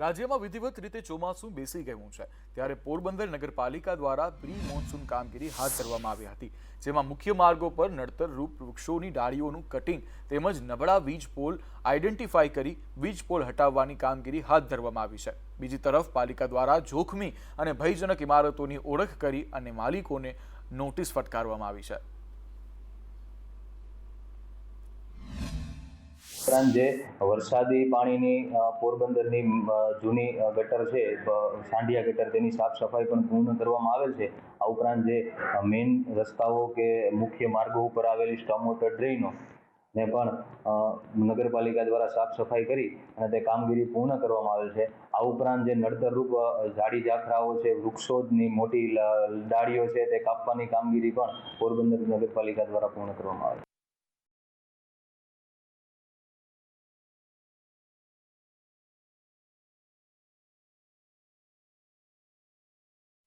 રાજ્યમાં વિધિવત રીતે ચોમાસું બેસી ગયું છે. ત્યારે પોરબંદર નગરપાલિકા દ્વારા પ્રી મોન્સૂન કામગીરી હાથ ધરવામાં આવી હતી, જેમાં મુખ્ય માર્ગો પર નડતરરૂપ વૃક્ષોની ડાળીઓનું કટિંગ તેમજ નબળા વીજ પોલ આઈડેન્ટિફાઈ કરી વીજ પોલ હટાવવાની કામગીરી હાથ ધરવામાં આવી છે. બીજી તરફ પાલિકા દ્વારા જોખમી અને ભયજનક ઇમારતોની ઓળખ કરી અને માલિકોને નોટિસ ફટકારવામાં આવી છે. ઉપરાંત જે વરસાદી પાણીની પોરબંદરની જૂની ગટર છે સાંઢિયા ગટર, તેની સાફ સફાઈ પણ પૂર્ણ કરવામાં આવેલ છે. આ ઉપરાંત જે મેઇન રસ્તાઓ કે મુખ્ય માર્ગો ઉપર આવેલી સ્ટમ વોટર ડ્રેઇનો ને પણ નગરપાલિકા દ્વારા સાફ સફાઈ કરી અને તે કામગીરી પૂર્ણ કરવામાં આવેલ છે. આ ઉપરાંત જે નડતરરૂપ ઝાડી ઝાખરાઓ છે, વૃક્ષોની મોટી ડાળીઓ છે, તે કાપવાની કામગીરી પણ પોરબંદર નગરપાલિકા દ્વારા પૂર્ણ કરવામાં આવે છે.